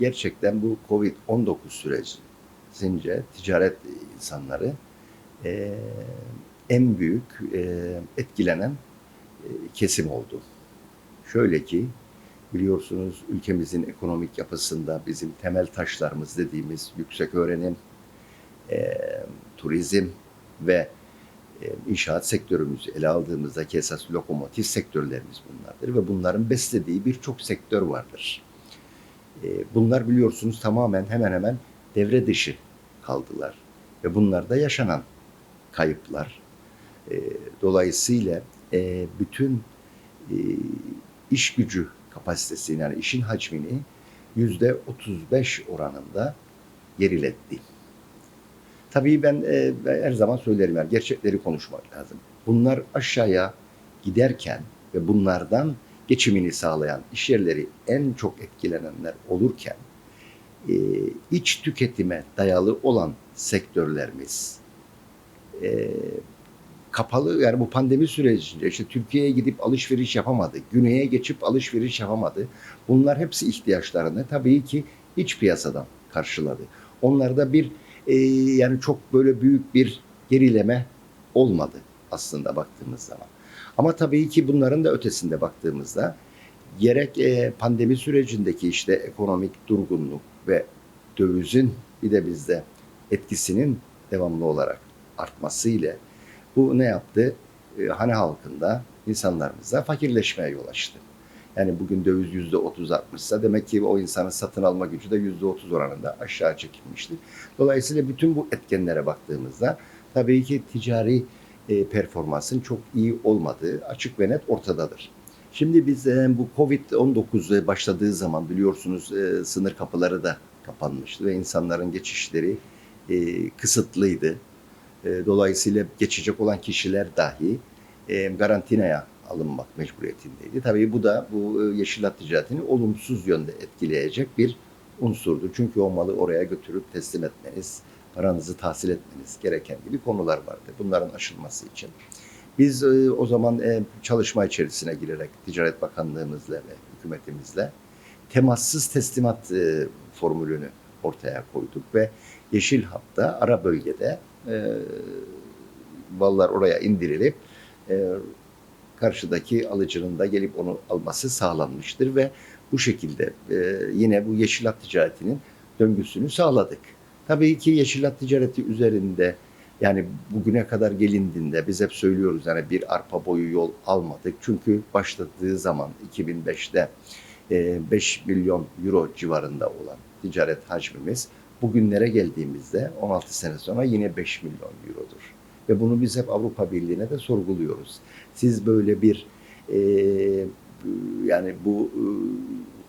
gerçekten bu Covid-19 sürecince ticaret insanları e, en büyük e, etkilenen e, kesim oldu. Şöyle ki biliyorsunuz ülkemizin ekonomik yapısında bizim temel taşlarımız dediğimiz yüksek öğrenim, e, turizm ve e, inşaat sektörümüzü ele aldığımızda esas lokomotif sektörlerimiz bunlardır ve bunların beslediği birçok sektör vardır. E, bunlar biliyorsunuz tamamen hemen hemen devre dışı kaldılar ve bunlarda yaşanan kayıplar. E, dolayısıyla e, bütün e, iş gücü kapasitesini yani işin hacmini yüzde 35 oranında geriletti. Tabii ben, e, her zaman söylerim yani gerçekleri konuşmak lazım. Bunlar aşağıya giderken ve bunlardan geçimini sağlayan iş yerleri en çok etkilenenler olurken e, iç tüketime dayalı olan sektörlerimiz e, kapalı yani bu pandemi sürecince işte Türkiye'ye gidip alışveriş yapamadı. Güney'e geçip alışveriş yapamadı. Bunlar hepsi ihtiyaçlarını tabii ki iç piyasadan karşıladı. Onlarda bir e, yani çok böyle büyük bir gerileme olmadı aslında baktığımız zaman. Ama tabii ki bunların da ötesinde baktığımızda gerek e, pandemi sürecindeki işte ekonomik durgunluk ve dövizin bir de bizde etkisinin devamlı olarak artmasıyla bu ne yaptı? E, hane halkında insanlarımıza fakirleşmeye yol açtı. Yani bugün döviz yüzde otuz artmışsa demek ki o insanın satın alma gücü de yüzde otuz oranında aşağı çekilmiştir. Dolayısıyla bütün bu etkenlere baktığımızda tabii ki ticari e, performansın çok iyi olmadığı açık ve net ortadadır. Şimdi biz e, bu Covid-19 başladığı zaman biliyorsunuz e, sınır kapıları da kapanmıştı ve insanların geçişleri e, kısıtlıydı. E, dolayısıyla geçecek olan kişiler dahi e, karantinaya alınmak mecburiyetindeydi. Tabii bu da bu e, yeşil hat ticaretini olumsuz yönde etkileyecek bir unsurdu. Çünkü o malı oraya götürüp teslim etmeniz, paranızı tahsil etmeniz gereken gibi konular vardı. Bunların aşılması için. Biz e, o zaman e, çalışma içerisine girerek Ticaret Bakanlığımızla ve hükümetimizle temassız teslimat e, formülünü ortaya koyduk ve Yeşil Hat'ta ara bölgede e, mallar oraya indirilip karşıdaki alıcının da gelip onu alması sağlanmıştır ve bu şekilde yine bu yeşil hat ticaretinin döngüsünü sağladık. Tabii ki yeşil hat ticareti üzerinde yani bugüne kadar gelindiğinde biz hep söylüyoruz yani bir arpa boyu yol almadık. Çünkü başladığı zaman 2005'te e, 5 milyon euro civarında olan ticaret hacmimiz bugünlere geldiğimizde 16 sene sonra yine 5 milyon eurodur. Ve bunu biz hep Avrupa Birliği'ne de sorguluyoruz. Siz böyle bir e, yani bu e,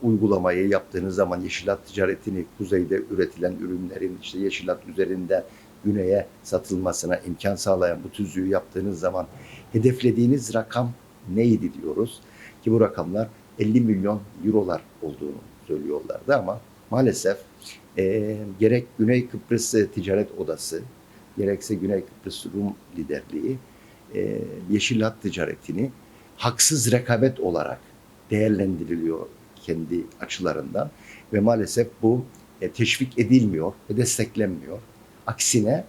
uygulamayı yaptığınız zaman yeşilat ticaretini kuzeyde üretilen ürünlerin işte yeşilat üzerinde güneye satılmasına imkan sağlayan bu tüzüğü yaptığınız zaman hedeflediğiniz rakam neydi diyoruz. Ki bu rakamlar 50 milyon eurolar olduğunu söylüyorlardı ama maalesef e, gerek Güney Kıbrıs Ticaret Odası gerekse Güney Kıbrıs Rum liderliği e, yeşil ticaretini haksız rekabet olarak değerlendiriliyor kendi açılarından ve maalesef bu e, teşvik edilmiyor ve desteklenmiyor. Aksine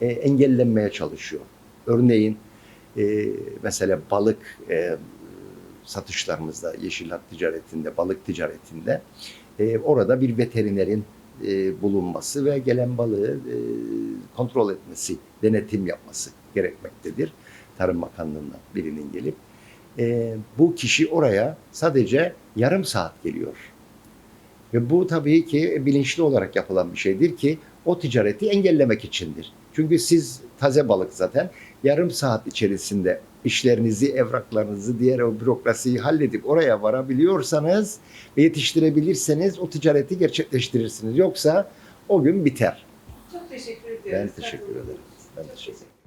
e, engellenmeye çalışıyor. Örneğin e, mesela balık e, satışlarımızda, yeşil hat ticaretinde, balık ticaretinde e, orada bir veterinerin e, bulunması ve gelen balığı e, kontrol etmesi, denetim yapması gerekmektedir. Tarım Bakanlığı'ndan birinin gelip. E, bu kişi oraya sadece yarım saat geliyor. Ve bu tabii ki bilinçli olarak yapılan bir şeydir ki o ticareti engellemek içindir. Çünkü siz taze balık zaten yarım saat içerisinde işlerinizi, evraklarınızı, diğer o bürokrasiyi halledip oraya varabiliyorsanız ve yetiştirebilirseniz o ticareti gerçekleştirirsiniz. Yoksa o gün biter. Çok teşekkür ediyoruz. Ben teşekkür ederim. Ben teşekkür ederim.